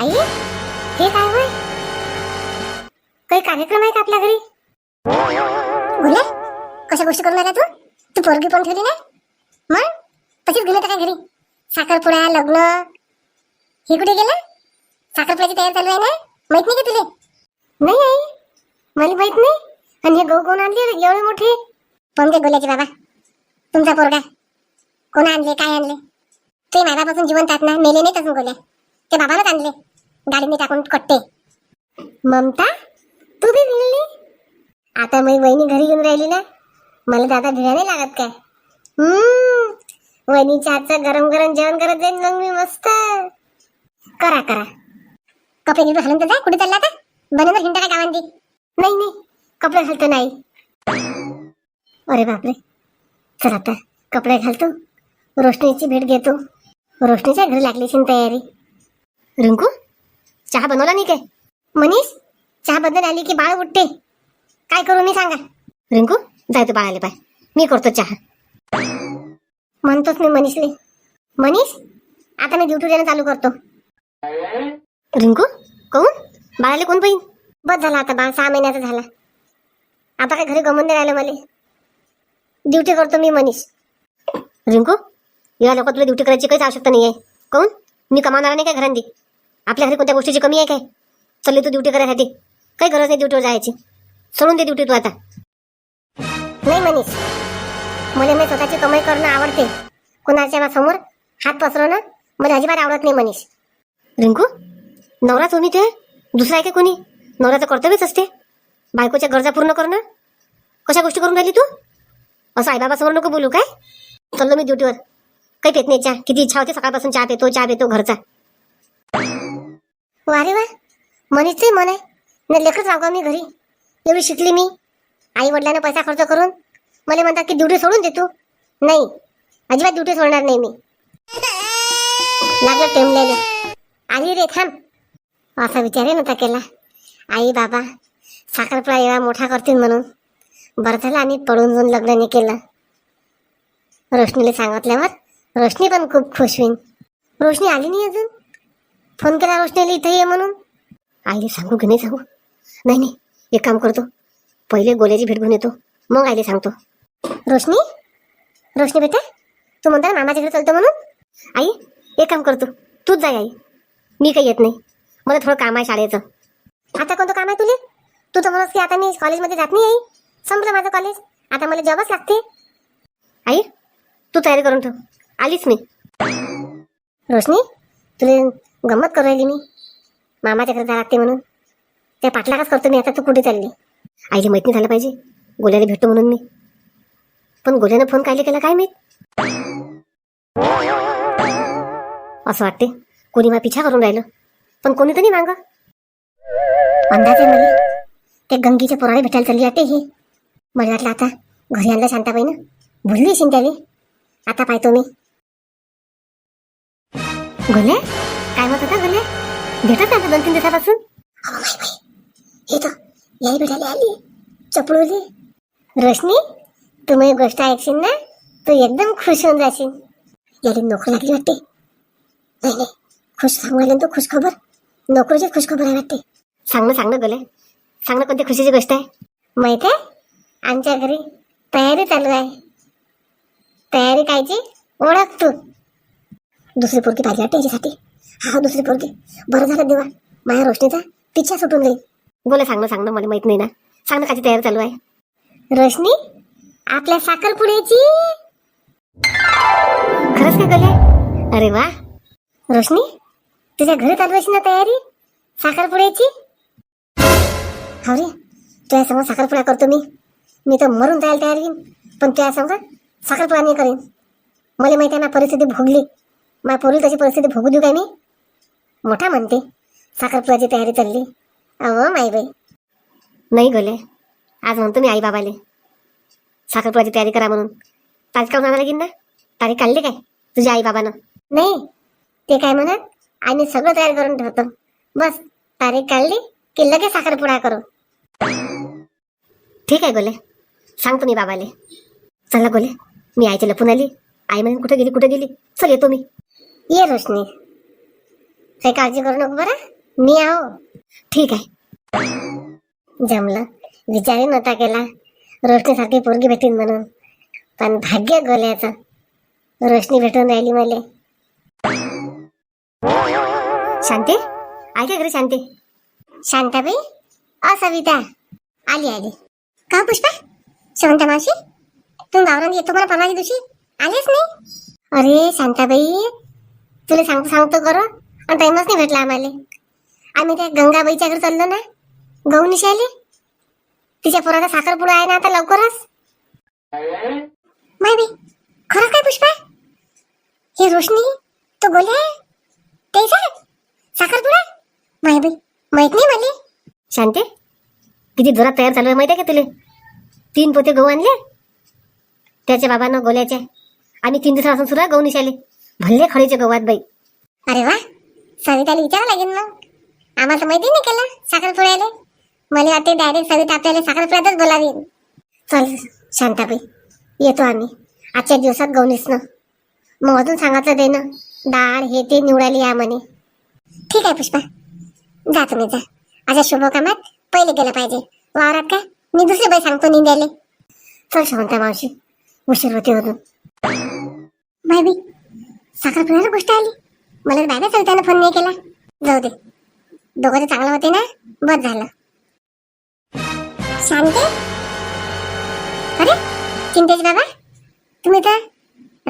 आई हे काय होय? काही कार्यक्रम आहे का आपल्या घरी? बोला कशा गोष्टी करून राहिला तू? तू पोरगी पण ठेवली ना मग? तशीच गेले काय घरी? साखरपुडा लग्न हे कुठे गेलं? साखरपुड्याची तयारी चालू आहे ना? माहीत नाही का तुले? नाही आई मला माहीत नाही. आणि हे गहू कोण आणले? एवढे मोठे? पण ते गोल्याचे बाबा. तुमचा पोरगा. कोण आणले? काय आणले? ते माझ्यापासून जिवंत आहेत ना मेले नाही तसून गोल्या. ते बाबालाच आणले. गाडीने टाकून कट्टे. ममता तू बी भिडली? आता मी वहिनी घरी येऊन राहिली ना मला दादा भिळा नाही लागत काय? हम्म वहिनीच्या हातचं गरम गरम जेवण करत जाईन मग मी मस्त. करा करा. कपडे गिपडे घालून तर कुठे चालला आता? बनवणार हिंडा काय गावांनी. नाही नाही कपडे घालतो नाही. अरे बापरे. चल आता कपडे घालतो. रोशनीची भेट घेतो. रोशनीच्या घरी लागली तयारी. रिंकू? चहा बनवला नाही काय? मनीष चहा बदल आली की बाळ उठते. काय करू मी सांगा? रिंकू जाय तू बाळाले पाय मी करतो चहा. म्हणतोच मी मनीषले. मनीष आता मी ड्युटी देणं चालू करतो. रिंकू कोण बाळाले कोण पाहिजे? बस झाला आता बाळ सहा महिन्याचा झाला. आता काय घरी गमून नाही राहिलं मला? ड्युटी करतो मी मनीष. रिंकू या लोक तुला ड्युटी करायची काहीच आवश्यकता नाही आहे कोण मी कमावणार नाही काय घरांनी आपल्या घरी कोणत्या गोष्टीची कमी आहे काय? चालली तू ड्युटी करायसाठी. काही गरज नाही ड्युटीवर जायची. सोडून दे ड्युटी तू आता. नाही मनीष. मला मी स्वतःची कमाई करणं आवडते. कोणाच्या समोर हात पसरवणं मला अजिबात आवडत नाही मनीष. रिंकू नवरा तुम्ही ते? दुसरा आहे का कोणी? नवऱ्याचं कर्तव्यच असते. बायकोच्या गरजा पूर्ण करणं. कशा गोष्टी करून राहिली तू? असं आईबाबासमोर नको बोलू काय? चाललो मी ड्युटीवर काही पेत नाही चहा किती इच्छा होती सकाळपासून चहा पेतो चहा पेतो घरचा. वारे वा. मनीषचे मन आहे. न लेखच राहू का मी घरी? एवढी शिकली मी. आई वडिलांना पैसा खर्च करून. मला म्हणतात की ड्युटी सोडून देतो नाही. अजिबात ड्युटी सोडणार नाही मी. लागलं टेमलेले आली रे थांब. असा विचारही नव्हता केला. आई बाबा साखरपुडा एवढा मोठा करतील म्हणून. बरं झालं आम्ही पळून जाऊन लग्न नाही केलं. रोशनीला सांगितल्यावर रोशनी पण खूप खुश होईन. रोशनी आली नाही अजून? फोन केला रोशनीला इथे ये म्हणून. आईले सांगू की नाही सांगू? नाही नाही. एक काम करतो. पहिले गोल्याची भेट घेऊन येतो. मग आईले सांगतो. रोशनी? रोशनी बेटा तू म्हणता मामाच्या घरी चालतो म्हणून? आई एक काम करतो. तूच जाय आई. मी काही येत नाही. मला थोडं काम आहे शाळेचं. आता कोणतं काम आहे तुले? तू तर म्हणस की आता मी कॉलेजमध्ये जात नाही आई. संपलं माझं कॉलेज. आता मला जॉबच लागते. आई तू तयारी करून ठेव. आलीच मी. रोशनी तुला गंमत करू राहिली मी. मामाच्या घरी लागते म्हणून. त्या पाठलागच करतो मी आता तू कुठे चालली? आईला माहीत नाही झालं पाहिजे. गोल्याला भेटतो म्हणून मी. पण गोल्यानं फोन कायले केला काय माहीत? असं वाटते कोणी मा पिछा करून राहिलं. पण कोणी तर नाही मांग. अंदाजे मला ते गंगीच्या पोराला भेटायला चालली वाटते ही. मला वाटलं आता घरी आणलं शांताबाईनं. भुलली शिंत्याली आता पाहतो मी. गोल्या? काय म्हणत होता गोले भेटत आता दोन तीन दिवसापासून? हे तर याही भेटायला आली. चपळूली. रोशनी तू माझी गोष्ट ऐकशील ना? तू एकदम खुश होऊन जाशील. याला नोकरी लागली वाटते. नाही नाही. खुश सांगू तू खुश खबर नोकरीची खुश खबर आहे वाटते. सांग ना सांग ना गोले सांग ना कोणती खुशीची गोष्ट आहे. माहीत आहे? आमच्या घरी तयारी चालू आहे. तयारी कायची? ओळख तू. दुसरी पोरगी पाहिजे वाटते याच्यासाठी. हा हा, दुसरी पोरगी. बरं झालं देवा. माझ्या रोशनीचा पिच्छा सुटून जाईल. बोला सांग ना सांग ना मला माहीत नाही ना. सांग ना काची तयारी चालू आहे. रोशनी आपल्या साखरपुड्याची? खरंच काय गले अरे वा. रोशनी तुझ्या घरी चालू असेल ना तयारी? साखरपुड्याची? हो रे तुझ्या समोर साखरपुडा करतो मी. मी तर मरून जायला तयार येईन पण तुझ्या समोर साखरपुडा नाही करीन. मला माहिती आहे ना परिस्थिती भोगली. माझ्या पोरीला तशी परिस्थिती भोगू देऊ काय मी? मोठा म्हणते. साखरपुड्याची तयारी चालली. अहो माई बाई. नाही गले आज म्हणतो मी आई बाबाले साखरपुड्याची तयारी करा म्हणून. तारीख काढून आणायला ना? तारीख काढली काय? तुझ्या आई बाबानं नाही. ते काय म्हणत आम्ही सगळं तयार करून ठेवतो. बस तारीख काढली की लगेच साखरपुडा करू. ठीक आहे गोले सांगतो मी बाबाले. चला गोले मी आईच्या लपून आली. आई म्हणून कुठे गेली? कुठे गेली? चल येतो मी. ये रोशनी. काही काळजी करू नको बरं? मी आहो. ठीक आहे. जमलं. विचारही नव्हता केला. रोशनीसारखी पोरगी भेटीन म्हणून. पण भाग्य गोल्याचं. रोशनी भेटून राहिली मले. शांती? ऐका घरी शांती? शांताबाई? अ सविता. आली आली. का हो पुष्पा? शांता मावशी? तू गावरान येतो मला परवाच्या दिवशी? आलेच नाही? अरे शांताबाई. तुला सांगतो सांगतो करो? आणि टाइमच नाही भेटला आम्हाला. आम्ही त्या गंगाबाईच्या घरी चाललो ना गहू निशाली तिच्या पोराचा साखरपुडा आहे ना आता लवकरच. माय बी खरं काय पुष्पा? ही रोशनी तो गोल्या आहे? त्याचा साखरपुडा माय बाई माहीत नाही मला. शांते किती जोरात तयार झालं माहिती आहे का तुला? तीन पोते गहू आणले. त्याच्या बाबानं गोल्याचे. आणि तीन दिवसापासून सुरू आहे गहू निशाले भल्ले खडीचे गव्हात बाई. अरे वा सविताला विचारावं लागेल मग. आम्हाला माहिती नाही केलं साखरपुड्याला. मला वाटते डायरेक्ट सविता आपल्याला साखरपुड्यातच बोलावी चल शांताबाई येतो आम्ही. आजच्या दिवसात गवनीसनं मग अजून सांगायचं दे ना. डाळ हे ते निवडायला या म्हणे. ठीक आहे पुष्पा. जा तुम्ही जा. अशा शुभ कामात पहिले गेलं पाहिजे. वावरात का मी दुसरे बाई सांगतो निंद्याले. चल शांता मावशी. उशीर होते होतो बाय बी साखरपुड्याला गोष्ट आली. मला दादा चलताना फोन नाही केला. जाऊ दे. दोघं तर चांगलं होते ना? बस झालं. शांती? अरे चिंतेश बाबा? तुम्ही तर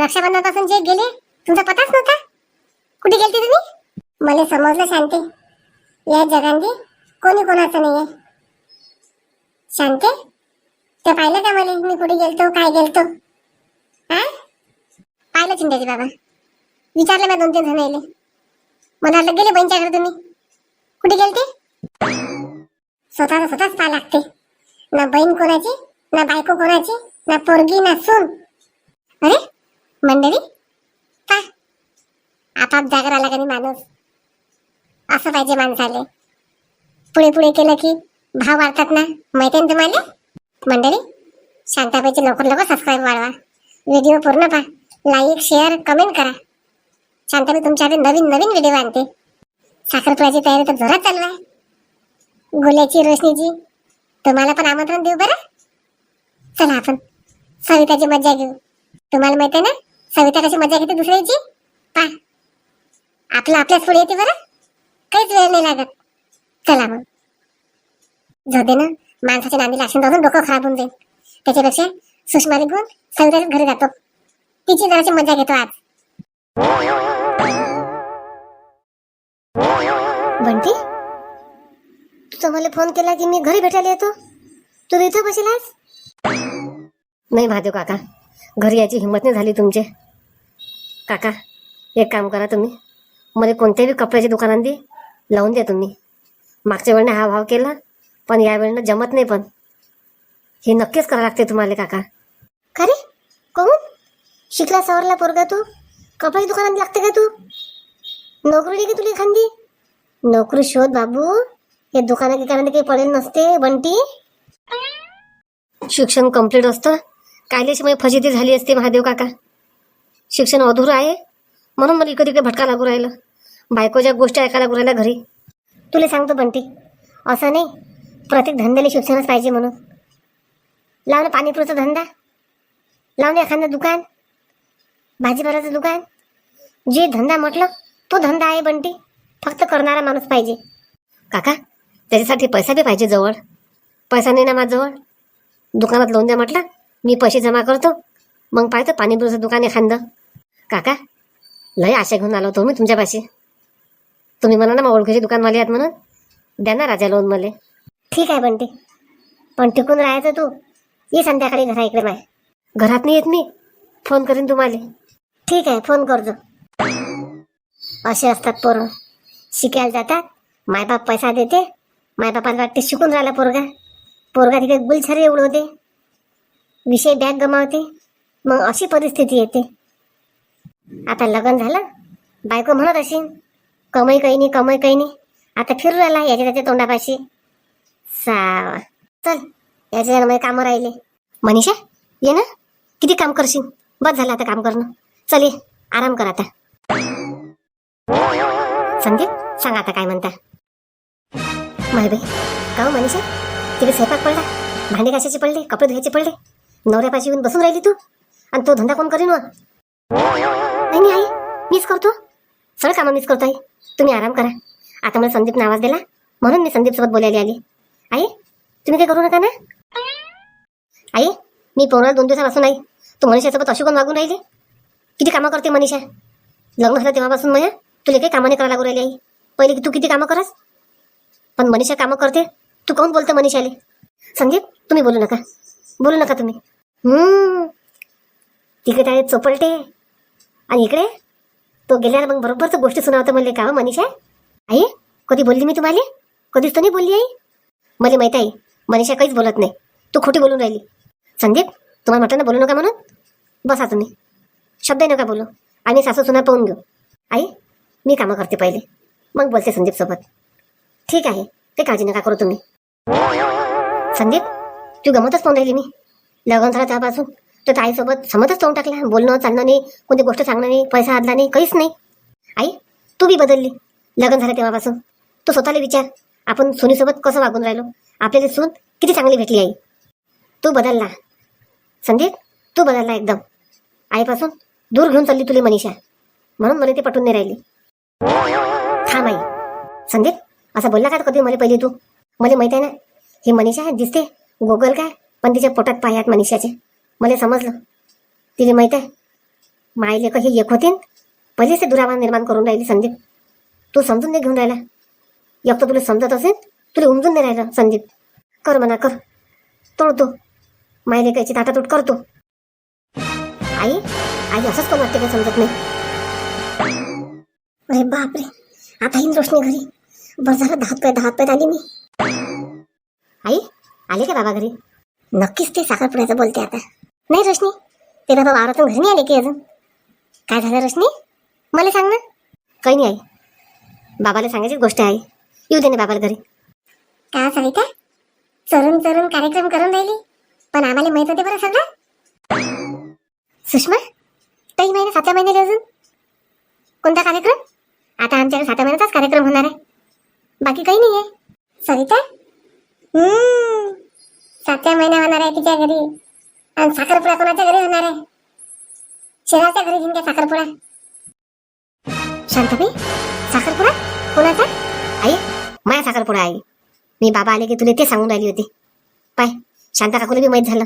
रक्षाबंधनापासून जे गेले तुमचा पताच नव्हता? कुठे गेलते तुम्ही? मला समजलं शांती. या जगांनी कोणी कोणाचं नाही आहे शांते ते पाहिलं का मला? मी कुठे गेलतो काय गेलतो? हा पाहिलं चिंतेश बाबा. विचारलं ना दोन तीन जण येले मला गेले बहिणच्या घरी तुम्ही. कुठे गेलते? स्वतःला स्वतःच पाहा लागते. ना बहीण कोणाची ना बायको कोणाची ना पोरगी ना सून. अरे मंडळी का आपाप जागर आला का माणूस? असं पाहिजे माणसाले. पुढे पुढे केलं की भाव वाढतात ना? माहिती ना तुम्हाला? मंडळी शांताबाईचे लवकर लवकर सबस्क्राईब वाढवा. व्हिडिओ पूर्ण पहा. लाईक शेअर कमेंट करा. शांताबाई तुमच्याकडे नवीन नवीन व्हिडिओ आणते. साखरपुड्याची तयारी तर जोरात चालू आहे. गोल्याची रोशनीची. तुम्हाला पण आमंत्रण देऊ बरं? चला आपण सविताची मज्जा घेऊ. तुम्हाला माहिती आहे ना सविता कशी मजा घेते दुसऱ्याची? पा आपलं आपल्याच पुढे येते बरं? काहीच वेळ नाही लागत. चला मग. जाऊ दे ना माणसाच्या नांदीला असून अजून डोकं खराब होऊन जाईल. त्याच्यापेक्षा सुषमा घेऊन सविताच्या घरी जातो. तिची जराची मजा घेतो आज. तुम्हाला मला फोन केला की मी घरी भेटायला येतो. तू इथं बसलास? नाही महादेव काका घरी यायची हिंमत नाही झाली तुमचे. काका एक काम करा तुम्ही. मला कोणत्याही कपड्याच्या दुकानात लावून द्या तुम्ही. मागच्या वेळेने हा भाव केला पण या वेळेनं जमत नाही पण. हे नक्कीच करावं लागते तुम्हाला काका. खरे कोण? शिकला सवरला पोरगा तू? कपड्याच्या दुकानात लागते का तू? नोकरी की तुला एखादी? नोकरी शोध बाबू. हे दुकाना गिकानात काही पडेल नसते बंटी? शिक्षण कंप्लीट असतं. कायल्याशिवाय फजिती झाली असते महादेव काका. शिक्षण अधुरं आहे. म्हणून मला इकडे तिकडे भटका लागू राहिलं. बायकोच्या गोष्टी ऐकायला लागू राहिल्या घरी. तुला सांगतो बंटी. असं नाही. प्रत्येक धंद्याला शिक्षणच पाहिजे म्हणून. लावणं पाणीपुरीचा धंदा. लावणं एखादं दुकान. भाजीपाल्याचं दुकान. जे धंदा म्हटलं तो धंदा आहे बंटी. फक्त करणारा माणूस पाहिजे. काका त्याच्यासाठी पैसा बी पाहिजे जवळ. पैसा नाही ना माझ्याजवळ दुकानात लावून द्या म्हटलं मी पैसे जमा करतो. मग पाहतो पाणीपुरीचं दुकान एखादं. काका लय आशा घेऊन आलो होतो मी तुमच्यापाशी. तुम्ही म्हणा ना मग ओळखीचे दुकानवाले आहेत म्हणून. द्या ना राजा लोन मला. ठीक आहे बंटी. पण टिकून राहायचं तू. ये संध्याकाळी घरा इकडे माय. घरात नाही येत मी. फोन करीन तुम्हाला. ठीक आहे फोन करतो असे असतात पोरं. शिकायला जातात मायबाप पैसा देते बापाला वाटते शिकून राहिला पोरगा. पोरगा तिथे गुलछरे उडवते विषय बॅग गमावते. मग अशी परिस्थिती येते. आता लग्न झालं. बायको म्हणत असेल कमाई काही नाही कमाई काही नाही आता फिरू राहिला याच्या त्याच्या तोंडापाशी. सावा. चल याच्या माझे कामं राहिले. मनीषा ये ना. किती काम करशील? बस झालं आता काम करणं. चल ये आराम कर आता. संदीप सांग आता काय म्हणता. माय बाई का हो मनीषा? तिथे स्वयंपाक पडला. भांडे घासायचे पडले कपडे धुवायचे पडले. नवऱ्यापाशी येऊन बसून राहिली तू. आणि तो धंदा कोण करीन मग नाही नाही आई. मीच करतो. सगळं कामं मीच करतो आई. तुम्ही आराम करा. आता मला संदीपने आवाज दिला. म्हणून मी संदीप सोबत बोलायला आली. आई तुम्ही काही करू नका ना? आई मी पोराला दोन दिवसापासून आई. तू मनीषासोबत अशी कोण वागून राहिली. किती कामं करते मनीषा? लग्न झालं तेव्हापासून मया. तुला काही कामं नाही करायला लागू राहिली आई. पहिले की तू किती कामं करस? पण मनीषा कामं करते. तू कोण बोलते मनीषाले? संदीप तुम्ही बोलू नका. बोलू नका तुम्ही. तिकडे आहे चोपलटे. आणि इकडे? तो गेल्यावर मग बरोबर गोष्टी सुनावतं म्हणले का मनीषा? आई कधी बोलली मी तुम्हाला? कधीच तर नाही बोलली आई. मला माहीत आहे मनीषा काहीच बोलत नाही. तू खोटी बोलून राहिली. संदीप तुम्हाला म्हटलं ना बोलू नका म्हणून? बसा तुम्ही. शब्द नका बोलू. आम्ही सासू सुना पाहून घेऊ. आई मी कामं करते पहिले. मग बोलते संदीप सोबत ठीक आहे. ते काळजी नका करू तुम्ही. संदीप तू गमतच पाहून राहिली मी. लग्न झाला त्यापासून तर ताईसोबत समजच तोंड टाकला. बोलणं चालणं नाही. कोणती गोष्ट सांगणं नाही. पैसा आदला नाही. काहीच नाही. आई तू बी बदलली. लग्न झालं तेव्हापासून. तू स्वतःला विचार. आपण सुनीसोबत कसं वागून राहिलो? आपल्याला सून किती चांगली भेटली आई. तू बदलला. संदीप तू बदलला एकदम. आईपासून दूर घेऊन चालली तुली मनीषा. म्हणून मला ते पटून नाही राहिली. थांब आई. संदीप असं बोलला का कधी मला पहिले तू? मला माहीत आहे ना? ही मनीषा दिसते. गोगल काय? पण तिच्या पोटात पाय आहेत मनीषाचे. मला समजलं. तिला माहीत आहे. मायले हे एक होते पहिलेच ते दुरावा निर्माण करून राहिली संदीप. तू समजून नाही घेऊन राहिला. एक तर तुला समजत असेल तुला उमजून नाही राहिलं संदीप. कर म्हणा कर. तोडतो. मायले कायची ताटातूट करतो. आई आई असंच पण वाटते का समजत नाही? अरे बापरे. आता येईन रोशनी घरी. बरं झालं दहा रुपयात आली मी. आई आले का बाबा घरी? नक्कीच ते साखरपुड्याचं बोलते आता. नाही रोशनी ते बाबा वावरातून घरी नाही आले की अजून. काय झालं रोशनी? मला सांग ना. काही नाही आई. बाबाला सांगायची गोष्ट आहे येऊ दे ना बाबाला घरी. का सविता? चरून चरून कार्यक्रम करून राहिली. पण आम्हाला माहीत होते बरं सगळं सुषमा काही महिने सातव्या महिन्याला अजून? कोणता कार्यक्रम? आता आमच्याकडे सातव्या महिन्याचाच कार्यक्रम होणार आहे. बाकी काही नाही आहे सविता? हम्म. सातव्या महिना होणार आहे तिच्या घरी. आणि साखरपुडा कोणाच्या घरी होणार आहे? शेराच्या घरी जिंक्या साखरपुडा. शांताबाई साखरपुडा? कोणाचा? आई माया साखरपुडा आई. मी बाबा आले की तुला ते सांगून राहिली होती. पाय शांता काकूला बी माहीत झालं.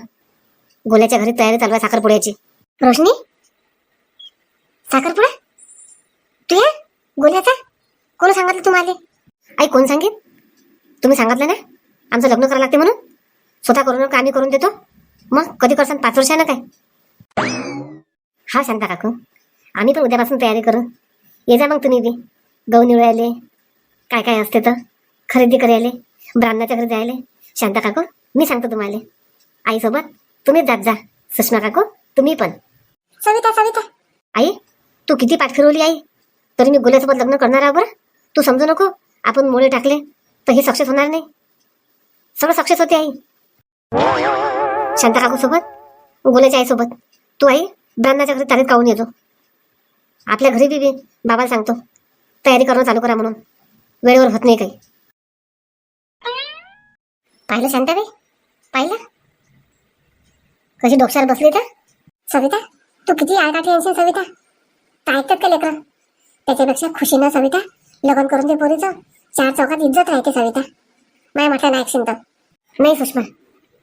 गोल्याच्या घरी तयारी चालू आहे साखरपुड्याची. रोशनी? साखरपुडा? तू गोल्याचा? कोण सांगितलं तुम्हाला आई कोण सांगेल? तुम्ही सांगितलं ना? आमचं लग्न करावं लागते म्हणून. स्वतः करून नका आम्ही करून देतो. मग कधी करसान? पाच वर्षानं काय? हा शांता काकू. आम्ही पण उद्यापासून तयारी करू ये जा मग तुम्ही बी. गहू निवडायले. काय काय असते तर? खरेदी करायले. ब्राह्मणाच्या घरी जायले. शांता काकू मी सांगतो तुम्हाला. आईसोबत तुम्हीच जात जा. सुषमा काकू तुम्ही पण. सविता सविता. आई तू किती पाठ फिरवली आई? तरी मी गोल्यासोबत लग्न करणार आहे बरं. तू समजू नको. आपण मुळे टाकले तर हे सक्सेस होणार नाही. सगळं सक्सेस होते आई. शांता काकू सोबत गोल्याच्या आईसोबत तू आई ब्राह्मणाच्या घरी तारीख काढून येतो आपल्या घरी बी बाबाला सांगतो. तयारी करणं चालू करा म्हणून. वेळेवर होत नाही काही. पाहिलं शांताबाई? पाहिलं? कशी डोक्यावर बसली तर? सविता तू किती आळका टेन्शन सविता? काय ऐकतात का लेकर? त्याच्यापेक्षा खुशीनं सविता लग्न करून दे पोरीचं. चार चौकात इज्जत राहते सविता. माय म्हटलं नाही ऐकशील नाही सुषमा.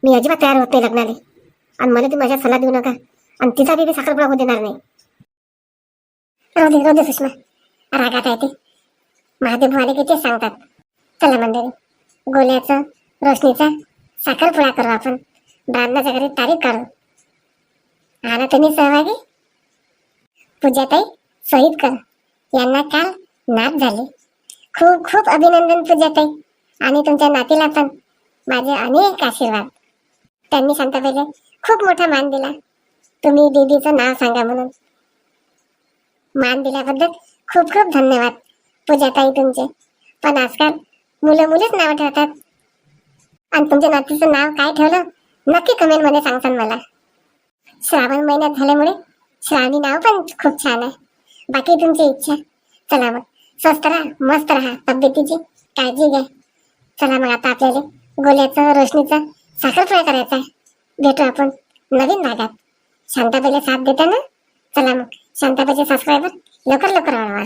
मी अजिबात तयार होत नाही लग्नाला. आणि मला ती माझ्या सल्ला देऊ नका. आणि तिचा बी साखरपुडा होऊ देणार नाही. राहू दे राहू दे सुषमा. रागात आहे ते. महादेव आले की ते सांगतात. चला मंडळी गोल्याचं रोशनीचा साखरपुडा करू आपण. ब्राह्मणाच्या घरी तारीख काढू. आला तुम्ही सहभागी? पूजाताई कर. यांना काल नाच झाले. खूप खूप अभिनंदन पूजाताई आणि तुमच्या नातीला पण माझे अनेक आशीर्वाद. त्यांनी शांताबाईला खूप मोठा मान दिला. तुम्ही दीदीचं नाव सांगा म्हणून. मान दिल्याबद्दल खूप खूप धन्यवाद पूजाताई तुमचे. पण आजकाल मुलं मुलीच नाव ठेवतात. आणि तुमच्या नातीचं नाव काय ठेवलं नक्की कमेंटमध्ये सांगसान मला. श्रावण महिन्यात झाल्यामुळे श्रावणी नाव पण खूप छान आहे. बाकी तुमची इच्छा. चला मग. स्वस्त राहा मस्त राहा. तब्येतीची काळजी घ्या. चला मग आता आपल्याला गोल्याचं रोशनीचं साखरपुडा करायचा भेटू आपण नवीन भागात. शांताबाईला साथ देता ना चला मग शांताबाईचे सबस्क्रायबर लवकर लवकर वाढवा.